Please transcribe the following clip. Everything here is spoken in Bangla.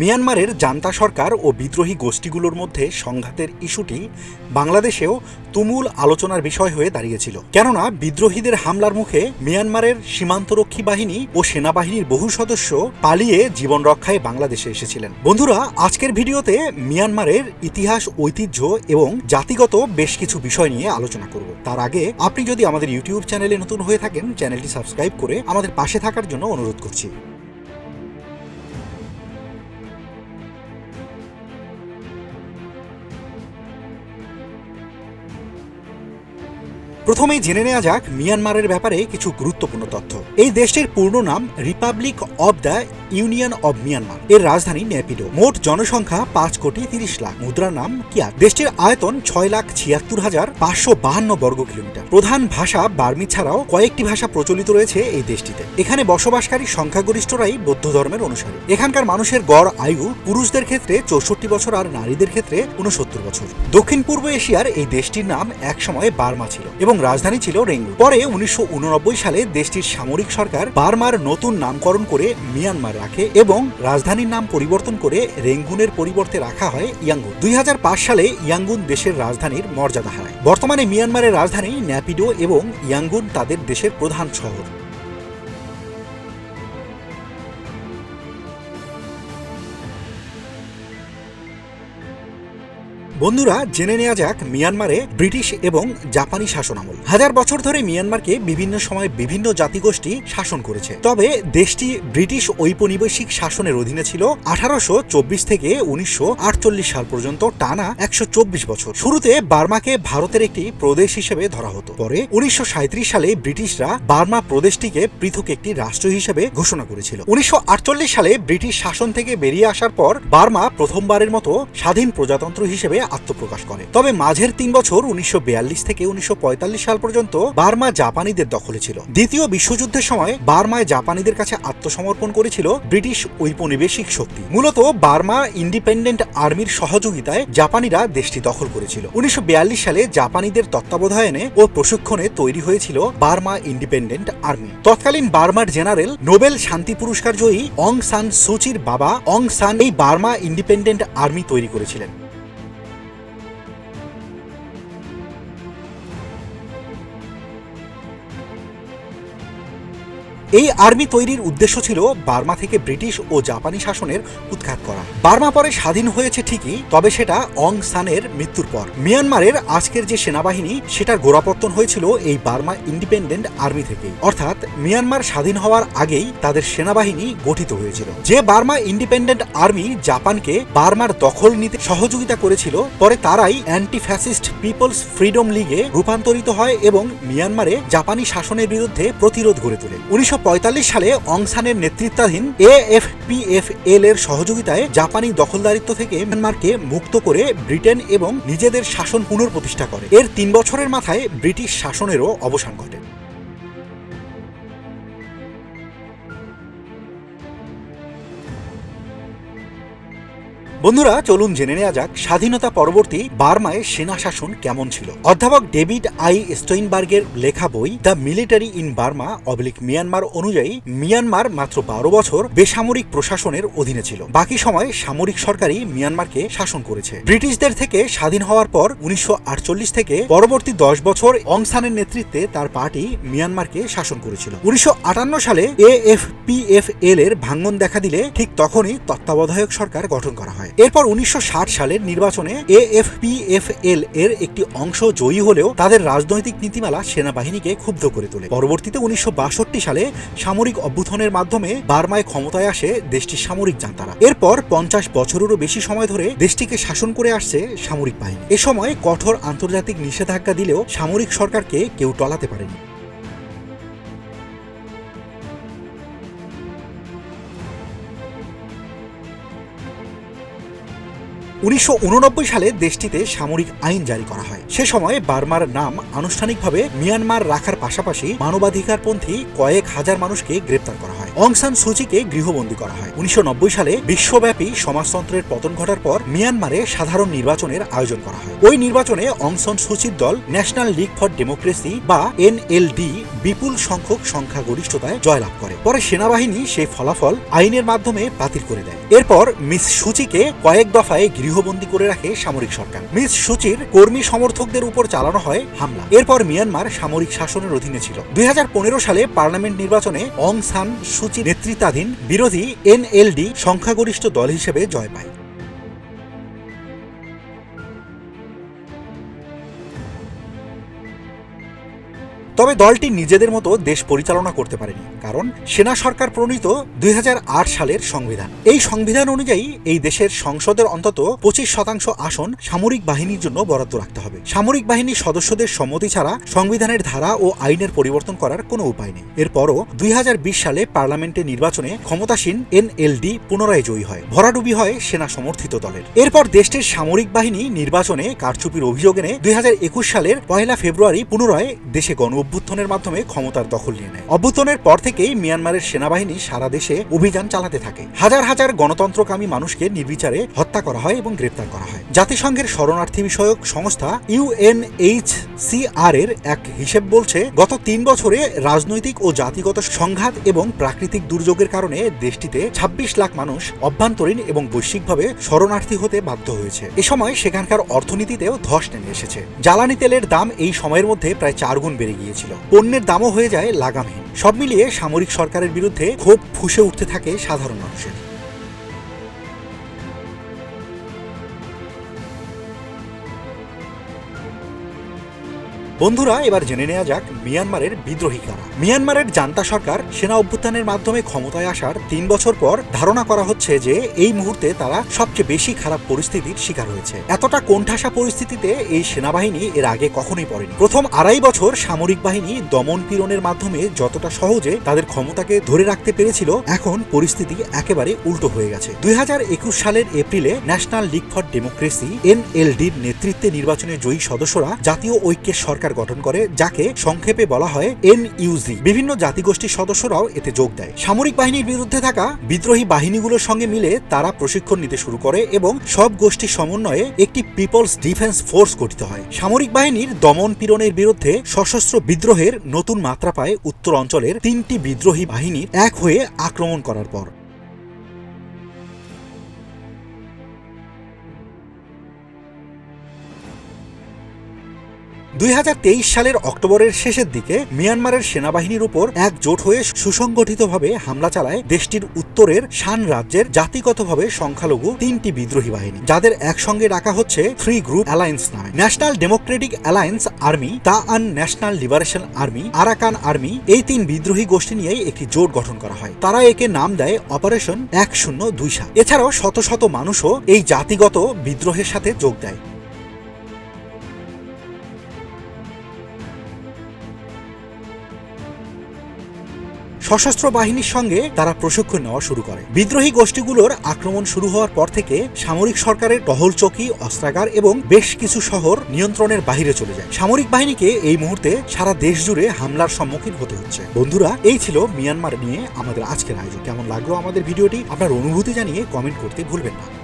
মিয়ানমারের জান্তা সরকার ও বিদ্রোহী গোষ্ঠীগুলোর মধ্যে সংঘাতের ইস্যুটি বাংলাদেশেও তুমুল আলোচনার বিষয় হয়ে দাঁড়িয়েছিল। কেননা, বিদ্রোহীদের হামলার মুখে মিয়ানমারের সীমান্তরক্ষী বাহিনী ও সেনাবাহিনীর বহু সদস্য পালিয়ে জীবন রক্ষায় বাংলাদেশে এসেছিলেন। বন্ধুরা, আজকের ভিডিওতে মিয়ানমারের ইতিহাস, ঐতিহ্য এবং জাতিগত বেশ কিছু বিষয় নিয়ে আলোচনা করব। তার আগে আপনি যদি আমাদের ইউটিউব চ্যানেলে নতুন হয়ে থাকেন, চ্যানেলটি সাবস্ক্রাইব করে আমাদের পাশে থাকার জন্য অনুরোধ করছি। প্রথমেই জেনে নেওয়া যাক মিয়ানমারের ব্যাপারে কিছু গুরুত্বপূর্ণ তথ্য। এই দেশটির পূর্ণ নাম republic of the union of Myanmar. এর রাজধানী নেপিডো মোট জনসংখ্যা পাঁচ কোটি তিরিশ লাখ। মুদ্রার নাম কিয়াত দেশটির আয়তন ছয় লাখ ছিয়াত্তর হাজার পাঁচশো বাহান্ন বর্গ কিলোমিটার। প্রধান ভাষা বার্মি ছাড়াও কয়েকটি ভাষা প্রচলিত রয়েছে এই দেশটিতে। এখানে বসবাসকারী সংখ্যাগরিষ্ঠরাই বৌদ্ধ ধর্মের অনুসারী। এখানকার মানুষের গড়, আয়ু পুরুষদের ক্ষেত্রে চৌষট্টি বছর আর নারীদের ক্ষেত্রে উনসত্তর বছর। দক্ষিণ পূর্ব এশিয়ার এই দেশটির নাম একসময় বার্মা ছিল এবং রাজধানী ছিল রেঙ্গু। পরে উনিশশো উননব্বই সালে দেশটির সামরিক সরকার বার্মার নতুন নামকরণ করে মিয়ানমার রাখে এবং রাজধানীর নাম পরিবর্তন করে রেঙ্গুনের পরিবর্তে রাখা হয় ইয়াঙ্গুন। দুই হাজার পাঁচ সালে ইয়াঙ্গুন দেশের রাজধানীর মর্যাদা হারায়। বর্তমানে মিয়ানমারের রাজধানী ন্যাপিডো এবং ইয়াঙ্গুন তাদের দেশের প্রধান শহর। বন্ধুরা, জেনে নেওয়া যাক মিয়ানমারে ব্রিটিশ এবং জাপানি শাসন আমল হাজার বছর ধরে মিয়ানমারকে বিভিন্ন সময় বিভিন্ন জাতিগোষ্ঠী শাসন করেছে। তবে দেশটি ব্রিটিশ ঔপনিবেশিক শাসনের অধীনে ছিল আঠারোশো চব্বিশ থেকে উনিশশো আটচল্লিশ সাল পর্যন্ত টানা একশো চব্বিশ বছর। শুরুতে বার্মাকে ভারতের একটি প্রদেশ হিসেবে ধরা হতো। পরে উনিশশো সাঁইত্রিশ সালে ব্রিটিশরা বার্মা প্রদেশটিকে পৃথক একটি রাষ্ট্র হিসেবে ঘোষণা করেছিল। উনিশশো আটচল্লিশ সালে ব্রিটিশ শাসন থেকে বেরিয়ে আসার পর বার্মা প্রথমবারের মতো স্বাধীন প্রজাতন্ত্র হিসেবে আত্মপ্রকাশ করে। তবে মাঝের তিন বছর উনিশশো বিয়াল্লিশ থেকে উনিশশো পঁয়তাল্লিশ সাল পর্যন্ত বার্মা জাপানিদের দখলে ছিল। দ্বিতীয় বিশ্বযুদ্ধের সময় বার্মায় জাপানিদের কাছে আত্মসমর্পণ করেছিল ব্রিটিশ ঔপনিবেশিক শক্তি। মূলত বার্মা ইন্ডিপেন্ডেন্ট আর্মির সহযোগিতায় জাপানিরা দেশটি দখল করেছিল। উনিশশো বিয়াল্লিশ সালে জাপানিদের তত্ত্বাবধায়নে ও প্রশিক্ষণে তৈরি হয়েছিল বার্মা ইন্ডিপেন্ডেন্ট আর্মি। তৎকালীন বার্মার জেনারেল নোবেল শান্তি পুরস্কার জয়ী অং সান সুচির বাবা অং সান এই বার্মা ইন্ডিপেন্ডেন্ট আর্মি তৈরি করেছিলেন। এই আর্মি তৈরির উদ্দেশ্য ছিল বার্মা থেকে ব্রিটিশ ও জাপানি শাসনের উৎখাত করা। বার্মা পরে স্বাধীন হয়েছে ঠিকই, তবে সেটা অং সানের মৃত্যুর পর। মিয়ানমারের আজকের যে সেনাবাহিনী, সেটার গোড়াপত্তন হয়েছিল এই বার্মা ইন্ডিপেন্ডেন্ট আর্মি থেকে। অর্থাৎ মিয়ানমার স্বাধীন হওয়ার আগেই তাদের সেনাবাহিনী গঠিত হয়েছিল। যে বার্মা ইন্ডিপেন্ডেন্ট আর্মি জাপানকে বার্মার দখল নিতে সহযোগিতা করেছিল, পরে তারাই অ্যান্টি ফ্যাসিস্ট পিপলস ফ্রিডম লিগে রূপান্তরিত হয় এবং মিয়ানমারে জাপানি শাসনের বিরুদ্ধে প্রতিরোধ গড়ে তোলে। উনিশশো সালে অংসানের নেতৃত্বাধীন এএফপিএফএল এর সহযোগিতায় জাপানি দখলদারিত্ব থেকে মিয়ানমারকে মুক্ত করে ব্রিটেন এবং নিজেদের শাসন পুনঃপ্রতিষ্ঠা করে। এর তিন বছরের মাথায় ব্রিটিশ শাসনেরও অবসান ঘটে। বন্ধুরা, চলুন জেনে নেওয়া যাক স্বাধীনতা পরবর্তী বার্মায় সেনা শাসন কেমন ছিল। অধ্যাপক ডেভিড আই স্টোইনবার্গের লেখা বই, the military in Burma, oblique Myanmar অনুযায়ী, মিয়ানমার মাত্র বারো বছর বেসামরিক প্রশাসনের অধীনে ছিল। বাকি সময় সামরিক সরকারই মিয়ানমারকে শাসন করেছে। ব্রিটিশদের থেকে স্বাধীন হওয়ার পর উনিশশো আটচল্লিশ থেকে পরবর্তী দশ বছর অংসানের নেতৃত্বে তার পার্টি মিয়ানমারকে শাসন করেছিল। উনিশশো আটান্ন সালে এএফপিএফএল এর ভাঙ্গন দেখা দিলে ঠিক তখনই তত্ত্বাবধায়ক সরকার গঠন করা হয়। এরপর উনিশশো ষাট সালের নির্বাচনে এএফপিএফএল এর একটি অংশ জয়ী হলেও তাদের রাজনৈতিক নীতিমালা সেনাবাহিনীকে ক্ষুব্ধ করে তোলে। পরবর্তীতে উনিশশো বাষট্টি সালে সামরিক অভ্যুত্থানের মাধ্যমে বার্মায় ক্ষমতায় আসে দেশটির সামরিক জান্তারা। এরপর পঞ্চাশ বছরেরও বেশি সময় ধরে দেশটিকে শাসন করে আসছে সামরিক বাহিনী। এ সময় কঠোর আন্তর্জাতিক নিষেধাজ্ঞা দিলেও সামরিক সরকারকে কেউ টলাতে পারেনি। উনিশশো উননব্বই সালে দেশটিতে সামরিক আইন জারি করা হয়। সে সময় বার্মার নাম আনুষ্ঠানিকভাবে মিয়ানমার রাখার পাশাপাশি মানবাধিকারপন্থী কয়েক হাজার মানুষকে গ্রেপ্তার করা হয়। অং সান সুচিকে গৃহবন্দী করা হয়। উনিশশো সালে বিশ্বব্যাপী সমাজতন্ত্রের পতন ঘটার পর মিয়ানমারে সাধারণ নির্বাচনের আয়োজন করা হয়। ওই নির্বাচনে অং সান সুচির দল ন্যাশনাল লিগ ফর ডেমোক্রেসি বা এনএলডি বিপুল সংখ্যক সংখ্যাগরিষ্ঠতায় জয়লাভ করে। পরে সেনাবাহিনী সেই ফলাফল আইনের মাধ্যমে বাতিল করে দেয়। এরপর মিস সুচিকে কয়েক দফায় গৃহবন্দী করে রাখে সামরিক সরকার। মিস সুচির কর্মী সমর্থকদের উপর চালানো হয় হামলা। এরপর মিয়ানমার সামরিক শাসনের অধীনে ছিল। দুই হাজার পনেরো সালে পার্লামেন্ট নির্বাচনে অং সান সুচি নেতৃত্বাধীন বিরোধী এনএলডি সংখ্যাগরিষ্ঠ দল হিসেবে জয় পায়। তবে দলটি নিজেদের মতো দেশ পরিচালনা করতে পারেনি, কারণ সেনা সরকার প্রণীত দুই হাজার আট সালের সংবিধান। এই সংবিধান অনুযায়ী এই দেশের সংসদের অন্তত পঁচিশ শতাংশ আসন সামরিক বাহিনীর জন্য বরাদ্দ রাখতে হবে। সামরিক বাহিনীর সদস্যদের সম্মতি ছাড়া সংবিধানের ধারা ও আইনের পরিবর্তন করার কোনো উপায় নেই। এরপরও দুই হাজার বিশ সালে পার্লামেন্টে নির্বাচনে ক্ষমতাসীন এনএলডি পুনরায় জয়ী হয়, ভরাডুবি হয় সেনা সমর্থিত দলের। এরপর দেশটির সামরিক বাহিনী নির্বাচনে কারচুপির অভিযোগ এনে দুই হাজার একুশ সালের পয়লা ফেব্রুয়ারি পুনরায় দেশে গণ অভ্যুত্থানের মাধ্যমে ক্ষমতার দখল নিয়ে নেয়। অভ্যুত্থানের পর থেকেই মিয়ানমারের সেনাবাহিনী সারা দেশে অভিযান চালাতে থাকে। হাজার হাজার গণতন্ত্রকামী মানুষকে নির্বিচারে হত্যা করা হয় এবং গ্রেপ্তার করা হয়। জাতিসংঘের শরণার্থী বিষয়ক সংস্থা ইউএনএইচসিআর এর এক হিসেব বলছে, গত তিন বছরে রাজনৈতিক ও জাতিগত সংঘাত এবং প্রাকৃতিক দুর্যোগের কারণে দেশটিতে ২৬ লাখ মানুষ অভ্যন্তরীণ এবং বৈশ্বিকভাবে শরণার্থী হতে বাধ্য হয়েছে। এ সময় সেখানকার অর্থনীতিতেও ধস নেমে এসেছে। জ্বালানি তেলের দাম এই সময়ের মধ্যে প্রায় চার গুণ বেড়ে গিয়েছিল পণ্যের দামও হয়ে যায় লাগামহীন। সব মিলিয়ে সামরিক সরকারের বিরুদ্ধে ক্ষোভ ফুসে উঠতে থাকে সাধারণ মানুষের। বন্ধুরা, এবার জেনে নেওয়া যাক মিয়ানমারের বিদ্রোহী কারা। মিয়ানমারের জান্তা সরকার সেনা অভ্যুত্থানের মাধ্যমে ক্ষমতায় আসার তিন বছর পর ধারণা করা হচ্ছে যে এই মুহূর্তে তারা সবচেয়ে বেশি খারাপ পরিস্থিতির শিকার হয়েছে। এতটা কোণঠাসা পরিস্থিতিতে এই সেনাবাহিনী এর আগে কখনোই পড়েনি। প্রথম আড়াই বছর সামরিক বাহিনী দমন পীড়নের মাধ্যমে যতটা সহজে তাদের ক্ষমতাকে ধরে রাখতে পেরেছিল, এখন পরিস্থিতি একেবারে উল্টো হয়ে গেছে। দুই হাজার একুশ সালের এপ্রিলে ন্যাশনাল লিগ ফর ডেমোক্রেসি এনএলডির নেতৃত্বে নির্বাচনে জয়ী সদস্যরা জাতীয় ঐক্যের সরকার গঠন করে, যাকে সংক্ষেপে বলা হয় এনইউজি। বিভিন্ন জাতিগোষ্ঠীর সদস্যরাও এতে যোগ দেয়। সামরিক বাহিনীর বিরুদ্ধে থাকা বিদ্রোহী বাহিনীগুলোর সঙ্গে মিলে তারা প্রশিক্ষণ নিতে শুরু করে এবং সব গোষ্ঠীর সমন্বয়ে একটি পিপলস ডিফেন্স ফোর্স গঠিত হয়। সামরিক বাহিনীর দমন পীড়নের বিরুদ্ধে সশস্ত্র বিদ্রোহের নতুন মাত্রা পায় উত্তর অঞ্চলের তিনটি বিদ্রোহী বাহিনীর এক হয়ে আক্রমণ করার পর। দুই হাজার তেইশ সালের অক্টোবরের শেষের দিকে মিয়ানমারের সেনাবাহিনীর উপর একজোট হয়ে সুসংগঠিতভাবে হামলা চালায় দেশটির উত্তরের শান রাজ্যের জাতিগতভাবে সংখ্যালঘু তিনটি বিদ্রোহী বাহিনী, যাদের একসঙ্গে ডাকা হচ্ছে থ্রি গ্রুপ অ্যালায়েন্স নামে। National Democratic Alliance Army Ta'ang National Liberation Army Arakan Army এই তিন বিদ্রোহী গোষ্ঠী নিয়েই একটি জোট গঠন করা হয়। তারা একে নাম দেয় অপারেশন এক শূন্য দুই সাত। এছাড়াও শত শত মানুষও এই জাতিগত বিদ্রোহের সাথে যোগ দেয়। সশস্ত্র বাহিনীর সঙ্গে তারা প্রশিক্ষণ নেওয়া শুরু করে। বিদ্রোহী গোষ্ঠীগুলোর আক্রমণ শুরু হওয়ার পর থেকে সামরিক সরকারের টহল চকি, অস্ত্রাগার এবং বেশ কিছু শহর নিয়ন্ত্রণের বাহিরে চলে যায়। সামরিক বাহিনীকে এই মুহূর্তে সারা দেশ জুড়ে হামলার সম্মুখীন হতে হচ্ছে। বন্ধুরা, এই ছিল মিয়ানমার নিয়ে আমাদের আজকের আয়োজন। কেমন লাগল আমাদের ভিডিওটি? আপনার অনুভূতি জানিয়ে কমেন্ট করতে ভুলবেন না।